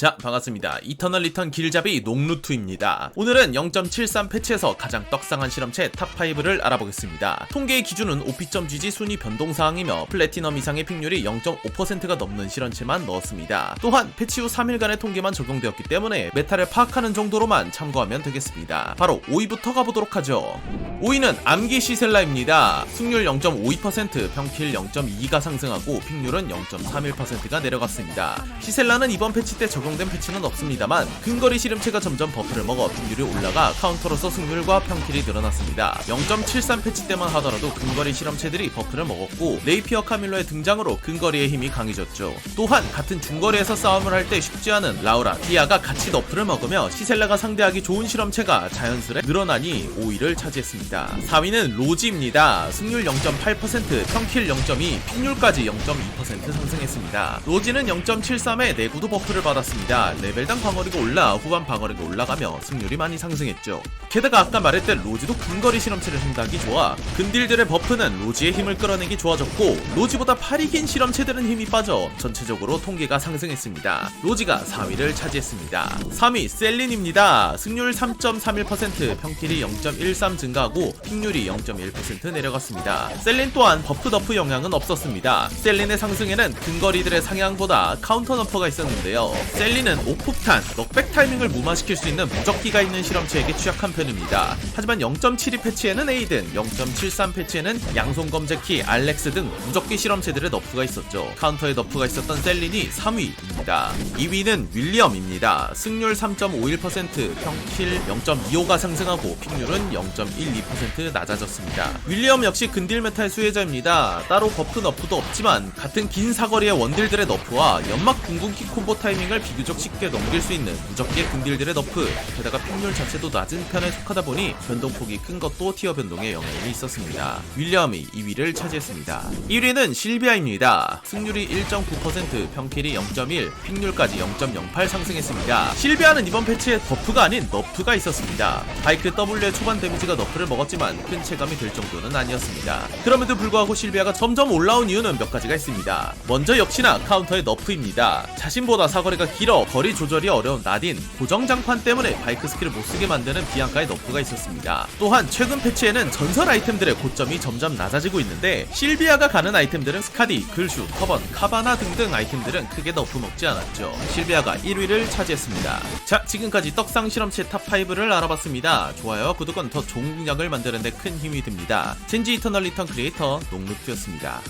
자 반갑습니다. 이터널 리턴 길잡이 농루투입니다. 오늘은 0.73 패치에서 가장 떡상한 실험체 탑5를 알아보겠습니다. 통계의 기준은 OP.GG 순위 변동사항이며 플래티넘 이상의 픽률이 0.5%가 넘는 실험체만 넣었습니다. 또한 패치 후 3일간의 통계만 적용되었기 때문에 메타를 파악하는 정도로만 참고하면 되겠습니다. 바로 5위부터 가보도록 하죠. 5위는 암기 시셀라입니다. 승률 0.52% 평킬 0.2가 상승하고 픽률은 0.31%가 내려갔습니다. 시셀라는 이번 패치 때 적용 된 패치는 없습니다.만 근거리 실험체가 점점 버프를 먹어 픽률이 올라가 카운터로서 승률과 평킬이 늘어났습니다. 0.73 패치 때만 하더라도 근거리 실험체들이 버프를 먹었고 레이피어 카밀로의 등장으로 근거리의 힘이 강해졌죠. 또한 같은 중거리에서 싸움을 할 때 쉽지 않은 라우라, 디아가 같이 너프를 먹으며 시셀라가 상대하기 좋은 실험체가 자연스레 늘어나니 5위를 차지했습니다. 4위는 로지입니다. 승률 0.8%, 평킬 0.2, 픽률까지 0.2% 상승했습니다. 로지는 0.73에 내구도 버프를 받았습니다. 레벨당 방어리가 올라 후반 방어리가 올라가며 승률이 많이 상승했죠. 게다가 아까 말했듯 로지도 근거리 실험체를 생각하기 좋아 근딜들의 버프는 로지의 힘을 끌어내기 좋아졌고 로지보다 팔이 긴 실험체들은 힘이 빠져 전체적으로 통계가 상승했습니다. 로지가 4위를 차지했습니다. 3위 셀린입니다. 승률 3.31%, 평킬이 0.13 증가하고 픽률이 0.1% 내려갔습니다. 셀린 또한 버프 더프 영향은 없었습니다. 셀린의 상승에는 근거리들의 상향보다 카운터 너퍼가 있었는데요. 셀린 은 오폭탄, 넉백 타이밍을 무마시킬 수 있는 무적기가 있는 실험체에게 취약한 편입니다. 하지만 0.72 패치에는 에이든, 0.73 패치에는 양손 검제키, 알렉스 등 무적기 실험체들의 너프가 있었죠. 카운터에 너프가 있었던 셀린이 3위입니다. 2위는 윌리엄입니다. 승률 3.51%, 평킬 0.25가 상승하고 픽률은 0.12% 낮아졌습니다. 윌리엄 역시 근딜 메탈 수혜자입니다. 따로 버프 너프도 없지만 같은 긴 사거리의 원딜들의 너프와 연막 궁극기 콤보 타이밍을 비교 적 쉽게 넘길 수 있는 무적기의 근딜들의 너프 게다가 픽률 자체도 낮은 편에 속하다 보니 변동폭이 큰 것도 티어 변동에 영향이 있었습니다. 윌리엄이 2위를 차지했습니다. 1위는 실비아입니다. 승률이 1.9%, 평킬이 0.1, 픽률까지 0.08 상승했습니다. 실비아는 이번 패치에 버프가 아닌 너프가 있었습니다. 바이크 W의 초반 데미지가 너프를 먹었지만 큰 체감이 될 정도는 아니었습니다. 그럼에도 불구하고 실비아가 점점 올라온 이유는 몇 가지가 있습니다. 먼저 역시나 카운터의 너프입니다. 자신보다 사거리가 길어 거리 조절이 어려운 나딘, 고정 장판 때문에 바이크 스킬을 못쓰게 만드는 비앙카의 너프가 있었습니다. 또한 최근 패치에는 전설 아이템들의 고점이 점점 낮아지고 있는데 실비아가 가는 아이템들은 스카디, 글슈, 터번, 카바나 등등 아이템들은 크게 너프 먹지 않았죠. 실비아가 1위를 차지했습니다. 자, 지금까지 떡상 실험체 탑5를 알아봤습니다. 좋아요, 구독은 더 좋은 공략을 만드는데 큰 힘이 됩니다. 젠지 이터널 리턴 크리에이터 농루트였습니다.